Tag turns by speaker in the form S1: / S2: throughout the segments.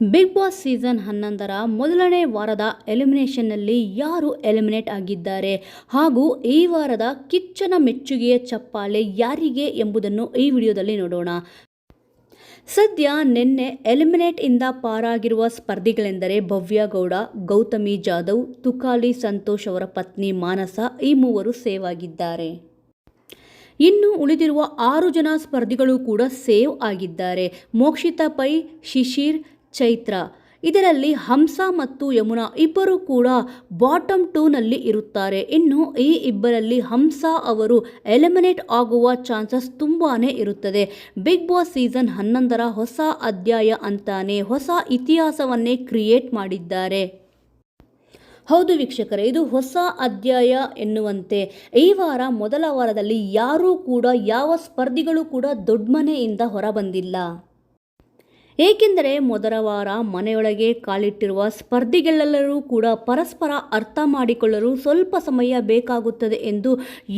S1: Big boss season ಹನ್ನೊಂದರ ಮೊದಲನೇ ವಾರದ ಎಲಿಮಿನೇಷನ್ನಲ್ಲಿ ಯಾರು ಎಲಿಮಿನೇಟ್ ಆಗಿದ್ದಾರೆ ಹಾಗೂ ಈ ವಾರದ ಕಿಚ್ಚನ ಮೆಚ್ಚುಗೆಯ ಚಪ್ಪಾಳೆ ಯಾರಿಗೆ ಎಂಬುದನ್ನು ಈ ವಿಡಿಯೋದಲ್ಲಿ ನೋಡೋಣ. ಸದ್ಯ ನಿನ್ನೆ ಎಲಿಮಿನೇಟ್ ಇಂದ ಪಾರಾಗಿರುವ ಸ್ಪರ್ಧಿಗಳೆಂದರೆ ಭವ್ಯ ಗೌಡ, ಗೌತಮಿ ಜಾಧವ್, ತುಕಾಲಿ ಸಂತೋಷ್ ಅವರ ಪತ್ನಿ ಮಾನಸ ಈ ಮೂವರು ಸೇವ್ ಆಗಿದ್ದಾರೆ ಇನ್ನು ಉಳಿದಿರುವ ಆರು ಜನ ಸ್ಪರ್ಧಿಗಳು ಕೂಡ ಸೇವ್ ಆಗಿದ್ದಾರೆ. ಮೋಕ್ಷಿತಾ ಪೈ, ಶಿಶಿರ್ ಚೈತ್ರ. ಇದರಲ್ಲಿ ಹಂಸ ಮತ್ತು ಯಮುನಾ ಇಬ್ಬರು ಕೂಡ ಬಾಟಮ್ ಟೂನಲ್ಲಿ ಇರುತ್ತಾರೆ. ಇನ್ನು ಈ ಇಬ್ಬರಲ್ಲಿ ಹಂಸ ಅವರು ಎಲಿಮಿನೇಟ್ ಆಗುವ ಚಾನ್ಸಸ್ ತುಂಬಾ ಇರುತ್ತದೆ. ಬಿಗ್ ಬಾಸ್ ಸೀಸನ್ ಹನ್ನೊಂದರ ಹೊಸ ಅಧ್ಯಾಯ ಅಂತಾನೆ ಹೊಸ ಇತಿಹಾಸವನ್ನೇ ಕ್ರಿಯೇಟ್ ಮಾಡಿದ್ದಾರೆ. ಹೌದು ವೀಕ್ಷಕರೇ, ಇದು ಹೊಸ ಅಧ್ಯಾಯ ಎನ್ನುವಂತೆ. ಈ ವಾರ ಮೊದಲ ವಾರದಲ್ಲಿ ಯಾರೂ ಕೂಡ ಯಾವ ಸ್ಪರ್ಧಿಗಳು ಕೂಡ ದೊಡ್ಡ ಮನೆಯಿಂದ ಹೊರಬಂದಿಲ್ಲ. ಏಕೆಂದರೆ ಮೊದಲ ವಾರ ಮನೆಯೊಳಗೆ ಕಾಲಿಟ್ಟಿರುವ ಸ್ಪರ್ಧಿಗಳೆಲ್ಲರೂ ಕೂಡ ಪರಸ್ಪರ ಅರ್ಥ ಮಾಡಿಕೊಳ್ಳಲು ಸ್ವಲ್ಪ ಸಮಯ ಬೇಕಾಗುತ್ತದೆ ಎಂದು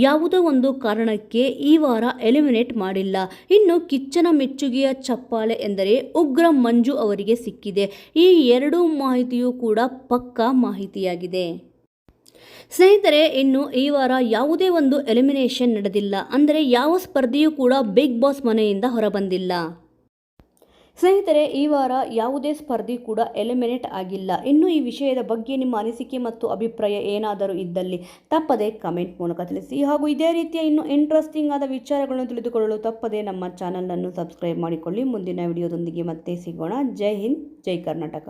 S1: ಯಾವುದೋ ಒಂದು ಕಾರಣಕ್ಕೆ ಈ ವಾರ ಎಲಿಮಿನೇಟ್ ಮಾಡಿಲ್ಲ. ಇನ್ನು ಕಿಚ್ಚನ ಮೆಚ್ಚುಗೆಯ ಚಪ್ಪಾಳೆ ಎಂದರೆ ಉಗ್ರ ಮಂಜು ಅವರಿಗೆ ಸಿಕ್ಕಿದೆ. ಈ ಎರಡೂ ಮಾಹಿತಿಯೂ ಕೂಡ ಪಕ್ಕಾ ಮಾಹಿತಿಯಾಗಿದೆ. ಸ್ನೇಹಿತರೆ, ಇನ್ನು ಈ ವಾರ ಯಾವುದೇ ಒಂದು ಎಲಿಮಿನೇಷನ್ ನಡೆದಿಲ್ಲ. ಅಂದರೆ ಯಾವ ಸ್ಪರ್ಧೆಯೂ ಕೂಡ ಬಿಗ್ ಬಾಸ್ ಮನೆಯಿಂದ ಹೊರಬಂದಿಲ್ಲ. ಸ್ನೇಹಿತರೆ, ಈ ವಾರ ಯಾವುದೇ ಸ್ಪರ್ಧಿ ಕೂಡ ಎಲಿಮಿನೇಟ್ ಆಗಿಲ್ಲ. ಇನ್ನು ಈ ವಿಷಯದ ಬಗ್ಗೆ ನಿಮ್ಮ ಅನಿಸಿಕೆ ಮತ್ತು ಅಭಿಪ್ರಾಯ ಏನಾದರೂ ಇದ್ದಲ್ಲಿ ತಪ್ಪದೆ ಕಮೆಂಟ್ ಮೂಲಕ ತಿಳಿಸಿ. ಹಾಗೂ ಇದೇ ರೀತಿಯ ಇನ್ನು ಇಂಟ್ರೆಸ್ಟಿಂಗ್ ಆದ ವಿಚಾರಗಳನ್ನು ತಿಳಿದುಕೊಳ್ಳಲು ತಪ್ಪದೆ ನಮ್ಮ ಚಾನಲನ್ನು ಸಬ್ಸ್ಕ್ರೈಬ್ ಮಾಡಿಕೊಳ್ಳಿ. ಮುಂದಿನ ವಿಡಿಯೋದೊಂದಿಗೆ ಮತ್ತೆ ಸಿಗೋಣ. ಜೈ ಹಿಂದ್, ಜೈ ಕರ್ನಾಟಕ.